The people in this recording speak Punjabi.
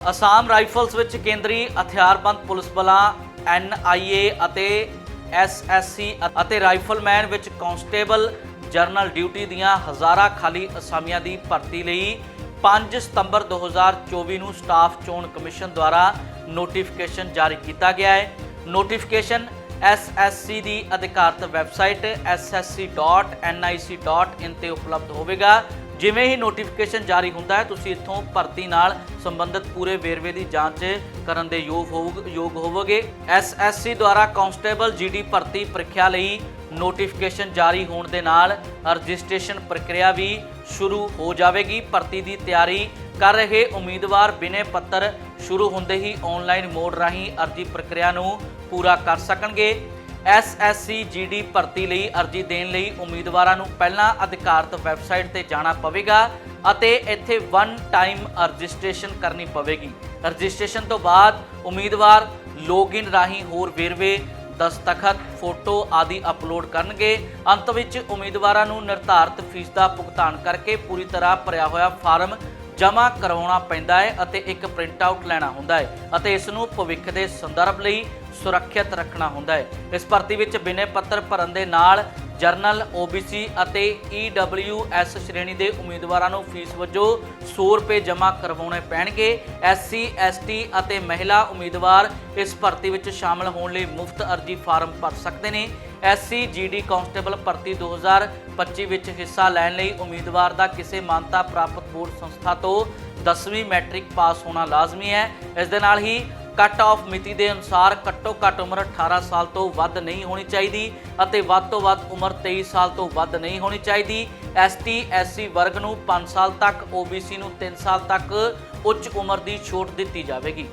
ਅਸਾਮ ਰਾਈਫਲਸ ਵਿੱਚ ਕੇਂਦਰੀ ਹਥਿਆਰਬੰਦ ਪੁਲਿਸ ਬਲਾਂ ਐਨਆਈਏ ਅਤੇ ਐਸਐਸਸੀ ਅਤੇ ਰਾਈਫਲਮੈਨ ਵਿੱਚ ਕਾਂਸਟੇਬਲ ਜਰਨਲ ਡਿਊਟੀ ਦੀਆਂ ਹਜ਼ਾਰਾਂ ਖਾਲੀ ਅਸਾਮੀਆਂ ਦੀ ਭਰਤੀ ਲਈ 5 ਸਤੰਬਰ 2024 ਨੂੰ ਸਟਾਫ ਚੋਣ ਕਮਿਸ਼ਨ ਦੁਆਰਾ ਨੋਟੀਫਿਕੇਸ਼ਨ ਜਾਰੀ ਕੀਤਾ ਗਿਆ ਹੈ। ਨੋਟੀਫਿਕੇਸ਼ਨ ਐਸਐਸਸੀ ਦੀ ਅਧਿਕਾਰਤ ਵੈਬਸਾਈਟ ssc.nic.in ਤੇ ਉਪਲਬਧ ਹੋਵੇਗਾ। ਜਿਵੇਂ ਹੀ ਨੋਟੀਫਿਕੇਸ਼ਨ ਜਾਰੀ ਹੁੰਦਾ ਹੈ, ਤੁਸੀਂ ਇੱਥੋਂ ਭਰਤੀ ਨਾਲ ਸੰਬੰਧਿਤ ਪੂਰੇ ਵੇਰਵੇ ਦੀ ਜਾਂਚ ਕਰਨ ਦੇ ਯੋਗ ਹੋਵੋਗੇ ਯੋਗ ਹੋਵੋਗੇ। ਐਸਐਸਸੀ ਦੁਆਰਾ ਕਾਂਸਟੇਬਲ ਜੀਡੀ ਭਰਤੀ ਪ੍ਰੀਖਿਆ ਲਈ ਨੋਟੀਫਿਕੇਸ਼ਨ ਜਾਰੀ ਹੋਣ ਦੇ ਨਾਲ ਰਜਿਸਟ੍ਰੇਸ਼ਨ ਪ੍ਰਕਿਰਿਆ ਵੀ ਸ਼ੁਰੂ ਹੋ ਜਾਵੇਗੀ। ਭਰਤੀ ਦੀ ਤਿਆਰੀ ਕਰ ਰਹੇ ਉਮੀਦਵਾਰ ਬਿਨੇ ਪੱਤਰ ਸ਼ੁਰੂ ਹੁੰਦੇ ਹੀ ਆਨਲਾਈਨ ਮੋਡ ਰਾਹੀਂ ਅਰਜੀ ਪ੍ਰਕਿਰਿਆ ਨੂੰ ਪੂਰਾ ਕਰ ਸਕਣਗੇ। ਐਸਐਸਸੀ ਜੀਡੀ ਭਰਤੀ ਲਈ ਅਰਜੀ ਦੇਣ ਲਈ ਉਮੀਦਵਾਰਾਂ ਨੂੰ ਪਹਿਲਾਂ ਅਧਿਕਾਰਤ ਵੈਬਸਾਈਟ ਤੇ ਜਾਣਾ ਪਵੇਗਾ ਅਤੇ ਇੱਥੇ ਵਨ ਟਾਈਮ ਰਜਿਸਟ੍ਰੇਸ਼ਨ ਕਰਨੀ ਪਵੇਗੀ। ਰਜਿਸਟ੍ਰੇਸ਼ਨ ਤੋਂ ਬਾਅਦ ਉਮੀਦਵਾਰ ਲੌਗਇਨ ਰਾਹੀਂ ਹੋਰ ਵੇਰਵੇ, ਦਸਤਖਤ, ਫੋਟੋ ਆਦਿ ਅਪਲੋਡ ਕਰਨਗੇ। ਅੰਤ ਵਿੱਚ ਉਮੀਦਵਾਰਾਂ ਨੂੰ ਨਿਰਧਾਰਤ ਫੀਸ ਦਾ ਭੁਗਤਾਨ ਕਰਕੇ ਪੂਰੀ ਤਰ੍ਹਾਂ ਭਰਿਆ ਹੋਇਆ ਫਾਰਮ ਜਮ੍ਹਾਂ ਕਰਵਾਉਣਾ ਪੈਂਦਾ ਹੈ ਅਤੇ ਇੱਕ ਪ੍ਰਿੰਟ ਆਊਟ ਲੈਣਾ ਹੁੰਦਾ ਹੈ ਅਤੇ ਇਸ ਨੂੰ ਭਵਿੱਖ ਦੇ ਸੰਦਰਭ ਲਈ ਸੁਰੱਖਿਅਤ ਰੱਖਣਾ ਹੁੰਦਾ ਹੈ। ਇਸ ਭਰਤੀ ਵਿੱਚ ਬਿਨੇ ਪੱਤਰ ਭਰਨ ਦੇ ਨਾਲ ਜਰਨਲ OBC ਅਤੇ EWS ਸ਼੍ਰੇਣੀ ਦੇ ਉਮੀਦਵਾਰਾਂ ਨੂੰ ਫੀਸ ਵਜੋਂ 100 ਰੁਪਏ ਜਮ੍ਹਾਂ ਕਰਵਾਉਣੇ ਪੈਣਗੇ। SC ST ਅਤੇ ਮਹਿਲਾ ਉਮੀਦਵਾਰ ਇਸ ਭਰਤੀ ਵਿੱਚ ਸ਼ਾਮਲ ਹੋਣ ਲਈ ਮੁਫਤ ਅਰਜੀ ਫਾਰਮ ਭਰ ਸਕਦੇ ਨੇ। SC GD ਕਾਂਸਟੇਬਲ ਭਰਤੀ 2025 ਵਿੱਚ ਹਿੱਸਾ ਲੈਣ ਲਈ ਉਮੀਦਵਾਰ ਦਾ ਕਿਸੇ ਮਾਨਤਾ ਪ੍ਰਾਪਤ ਬੋਰਡ ਸੰਸਥਾ ਤੋਂ 10ਵੀਂ ਮੈਟ੍ਰਿਕ ਪਾਸ ਹੋਣਾ ਲਾਜ਼ਮੀ ਹੈ। ਇਸ ਦੇ ਨਾਲ ਹੀ ਕੱਟ ਆਫ ਮਿਤੀ ਦੇ ਅਨੁਸਾਰ ਘੱਟੋ ਘੱਟ ਉਮਰ 18 ਸਾਲ ਤੋਂ ਵੱਧ ਨਹੀਂ ਹੋਣੀ ਚਾਹੀਦੀ ਅਤੇ ਵੱਧ ਤੋਂ ਵੱਧ ਉਮਰ 23 ਸਾਲ ਤੋਂ ਵੱਧ ਨਹੀਂ ਹੋਣੀ ਚਾਹੀਦੀ। ਐਸਟੀ ਐਸਸੀ ਵਰਗ ਨੂੰ 5 ਸਾਲ ਤੱਕ OBC ਨੂੰ 3 ਸਾਲ ਤੱਕ ਉੱਚ ਉਮਰ ਦੀ ਛੋਟ ਦਿੱਤੀ ਜਾਵੇਗੀ।